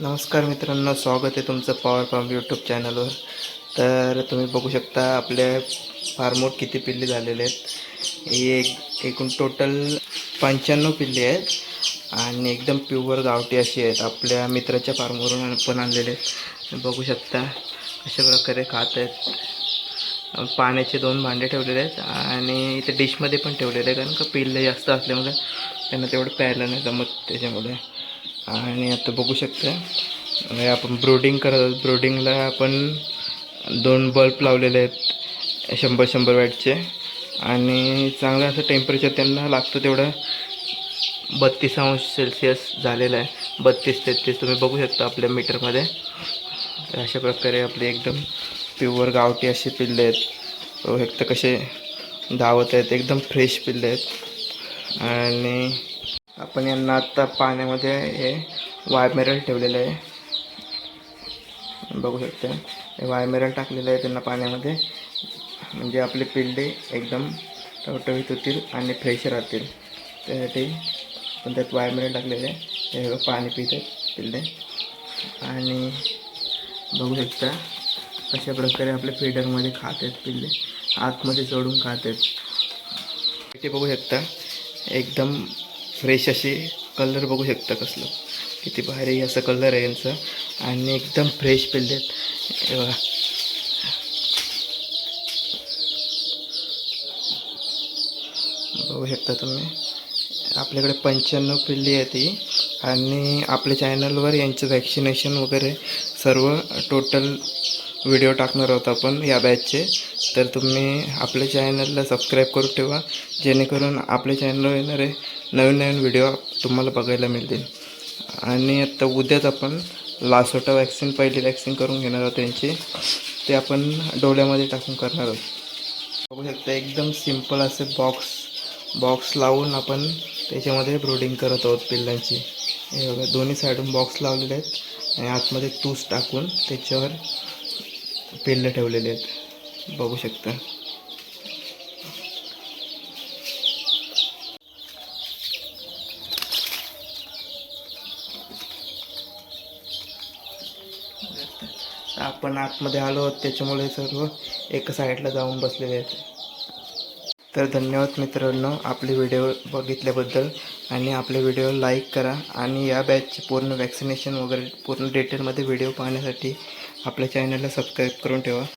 नमस्कार मित्रांनो स्वागत आहे तुमचं पॉवर पंप यूट्यूब चॅनलवर तर तुम्ही बघू शकता आपल्या फार्मोट किती पिल्ले झालेले आहेत. एक एकूण टोटल पंच्याण्णव पिल्ले आहेत आणि एकदम प्युअर गावठी अशी आहेत. आपल्या मित्राच्या फार्मवरून पण आणलेले आहेत. बघू शकता अशा प्रकारे खात आहेत. पाण्याचे दोन भांडे ठेवलेले आहेत आणि इथे डिशमध्ये पण ठेवलेले आहे कारण का पिल्ले जास्त असल्यामुळे त्यांना तेवढं प्यायला नाही जमत त्याच्यामुळे. आणि आता बघू शकता. आपण ब्रोडिंग करत आहोत. ब्रोडिंगला आपण दोन बल्ब लावलेले आहेत. शंभर शंभर वॅटचे आणि चांगलं असं टेम्परेचर त्यांना लागतं तेवढं बत्तीस अंश सेल्सिअस झालेलं आहे. बत्तीस तेहतीस तुम्ही बघू शकता आपल्या मीटरमध्ये तर अशा प्रकारे आपले एकदम प्युअर गावठी असे पिल्ले आहेत. हो, बघू कसे धावत आहेत एकदम फ्रेश पिल्ले आहेत. आणि आपण यांना आत्ता पाण्यामध्ये हे वायमेरल ठेवलेलं आहे. बघू शकता. हे वायमेरल टाकलेलं आहे त्यांना पाण्यामध्ये. म्हणजे आपले पिल्ले एकदम टवटवीत होतील आणि फ्रेश राहतील. त्यासाठी पण त्यात वायमेरल टाकलेलं आहे. हे पाणी पित पिल्ले. आणि बघू शकता अशा प्रकारे आपल्या फिल्टरमध्ये खात आहेत पिल्ले. आतमध्ये चढून खात आहेत इथे बघू शकता एकदम फ्रेश असे कलर बघू शकता कसलं. किती भारी असं कलर आहे यांचं. आणि एकदम फ्रेश पिल्ले आहेत. बघा. बघू शकता तुम्ही. आपल्याकडे पंच्याण्णव पिल्ली आहे ती. आणि आपल्या चॅनलवर यांचं वॅक्सिनेशन वगैरे सर्व टोटल व्हिडिओ टाकणार आहोत आपण या बॅचचे तर तुम्ही आपल्या चॅनलला सबस्क्राईब करून ठेवा जेणेकरून आपल्या चॅनलवर येणारे नवीन नवीन व्हिडिओ तुम्हाला बघायला मिळतील. आणि आता उद्याच आपण लासोटा वॅक्सिन पहिली वॅक्सिन करून घेणार आहोत त्यांची. ते आपण डोळ्यामध्ये टाकून करणार आहोत. बघू शकता एकदम सिंपल असे बॉक्स बॉक्स लावून आपण त्याच्यामध्ये ब्रोडिंग करत आहोत पिल्लांची. हे बघा दोन्ही साईडून बॉक्स लावलेले आहेत. आणि आतमध्ये तूस टाकून त्याच्यावर पिल्लं ठेवलेले आहेत. बघू शकता. आपण आतमध्ये आलो आहोत त्याच्यामुळे सर्व एका साईडला जाऊन बसलेले आहेत. तर धन्यवाद मित्रांनो आपले व्हिडिओ बघितल्याबद्दल. आणि आपले व्हिडिओ लाईक करा. आणि या बॅचचे पूर्ण वॅक्सिनेशन वगैरे पूर्ण डिटेलमध्ये व्हिडिओ पाहण्यासाठी आपल्या चॅनलला सबस्क्राईब करून ठेवा.